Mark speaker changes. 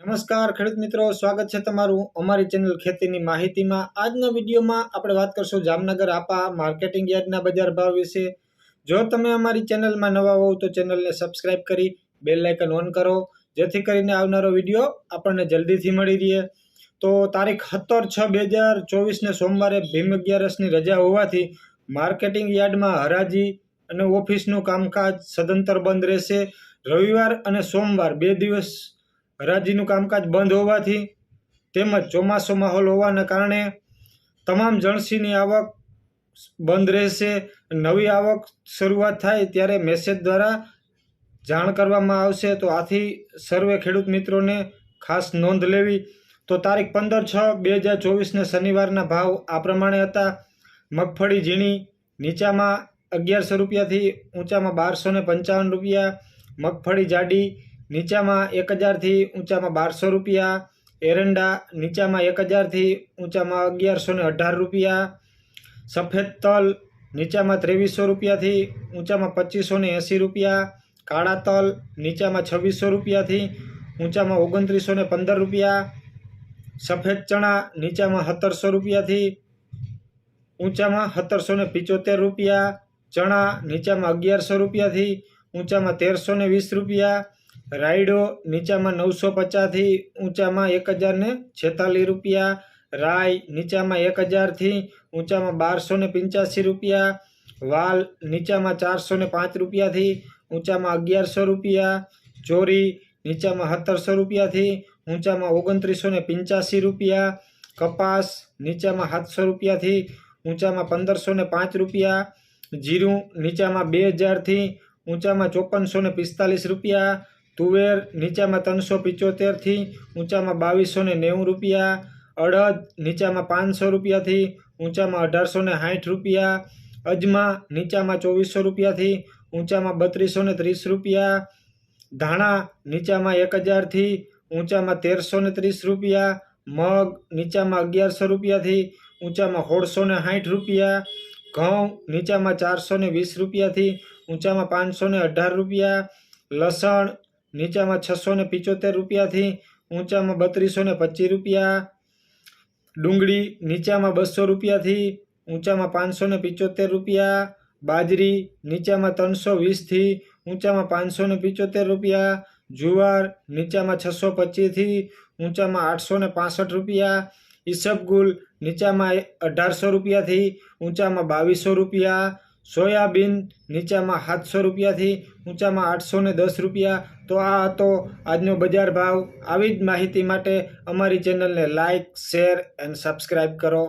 Speaker 1: નમસ્કાર, ખેડૂત મિત્રો. સ્વાગત છે તમારું અમારી ચેનલ ખેતીની માહિતીમાં. આજના વિડીયોમાં આપણે વાત કરશું જામનગર આપા માર્કેટિંગ યાર્ડના બજાર ભાવ વિશે. જો તમે અમારી ચેનલમાં નવા હોવ તો ચેનલને સબસ્ક્રાઇબ કરી બેલ આઇકન ઓન કરો, જેથી કરીને આવનારો વીડિયો આપણને જલ્દીથી મળી રહે. તો તારીખ સત્તર છ બે હજાર ચોવીસને સોમવારે ભીમ અગિયારસની રજા હોવાથી માર્કેટિંગ યાર્ડમાં હરાજી અને ઓફિસનું કામકાજ સદંતર બંધ રહેશે. રવિવાર અને સોમવાર બે દિવસ હરાજીનું કામકાજ બંધ હોવાથી તેમજ ચોમાસો માહોલ હોવાના કારણે તમામ જણસીની આવક બંધ રહેશે. નવી આવક શરૂઆત થાય ત્યારે મેસેજ દ્વારા જાણ કરવામાં આવશે. તો આથી સર્વે ખેડૂત મિત્રોને ખાસ નોંધ લેવી. તો તારીખ પંદર છ બે હજાર ચોવીસને શનિવારના ભાવ આ પ્રમાણે હતા. મગફળી ઝીણી, નીચામાં અગિયારસો રૂપિયાથી ઊંચામાં બારસો પંચાવન રૂપિયા. મગફળી જાડી નીચામાં એક હજારથી ઊંચામાં બારસો રૂપિયા, એરંડા નીચામાં એક હજારથી ઊંચામાં અગિયારસો ને અઢાર રૂપિયા, સફેદ તલ નીચામાં ત્રેવીસો રૂપિયાથી ઊંચામાં પચીસો ને એંસી રૂપિયા, કાળા તલ નીચામાં છવ્વીસો રૂપિયાથી ઊંચામાં ઓગણત્રીસો ને પંદર રૂપિયા, સફેદ ચણા નીચામાં સત્તરસો રૂપિયાથી ઊંચામાં સત્તરસો ને પિચોતેર રૂપિયા, ચણા નીચામાં અગિયારસો રૂપિયાથી ઊંચામાં તેરસો ને વીસ રૂપિયા, રાયડો નીચામાં નવસો પચાસથી, ઊંચામાં એક હજાર ને છેતાલીસ રૂપિયા રાય નીચામાં એક હજારથી, ઊંચામાં બારસો ને પંચ્યાસી રૂપિયા, વાલ નીચામાં ચારસો ને પાંચ રૂપિયાથી, ઊંચામાં અગિયારસો રૂપિયા ચોરી નીચામાં સત્તરસો રૂપિયાથી, ઊંચામાં ઓગણત્રીસો ને પંચ્યાસી રૂપિયા, કપાસ નીચામાં સાતસો રૂપિયાથી, ઊંચામાં પંદરસો ને પાંચ રૂપિયા, જીરું નીચામાં બે હજારથી ઊંચામાં ચોપનસો ને પિસ્તાલીસ રૂપિયા, તુવેર નીચામાં ત્રણસો પિચોતેરથી ઊંચામાં બાવીસો ને નેવું રૂપિયા, અડદ નીચામાં પાંચસો રૂપિયાથી ઊંચામાં અઢારસો ને સાઠ રૂપિયા, અજમા નીચામાં ચોવીસો રૂપિયાથી ઊંચામાં બત્રીસો ને ત્રીસ રૂપિયા, ધાણા નીચામાં એક હજારથી ઊંચામાં તેરસો ને ત્રીસ રૂપિયા, મગ નીચામાં અગિયારસો રૂપિયાથી ઊંચામાં સોળસો ને સાઠ રૂપિયા, ઘઉં નીચામાં ચારસો ને વીસ રૂપિયાથી ઊંચામાં પાંચસો ને અઢાર રૂપિયા, લસણ નીચામાં છસો ને પિચોતેર રૂપિયાથી ઊંચામાં બત્રીસો ને પચીસ રૂપિયા, ડુંગળી નીચામાં બસો રૂપિયાથી ઊંચામાં પાંચસો ને પિચોતેર રૂપિયા, બાજરી નીચામાં ત્રણસો વીસથી ઊંચામાં પાંચસો ને પિચોતેર રૂપિયા, જુવાર નીચામાં છસો પચીસથી ઊંચામાં આઠસો ને પાસઠ રૂપિયા ઈસબગુલ નીચામાં અઢારસો રૂપિયાથી ઊંચામાં બાવીસો રૂપિયા સોયાબીન નીચામાં સાતસો રૂપિયાથી ઊંચામાં આઠસો ને દસ રૂપિયા. તો આ હતો આજનો બજાર ભાવ. આવી જ માહિતી માટે અમારી ચેનલને લાઇક શેર એન્ડ સબસ્ક્રાઈબ કરો.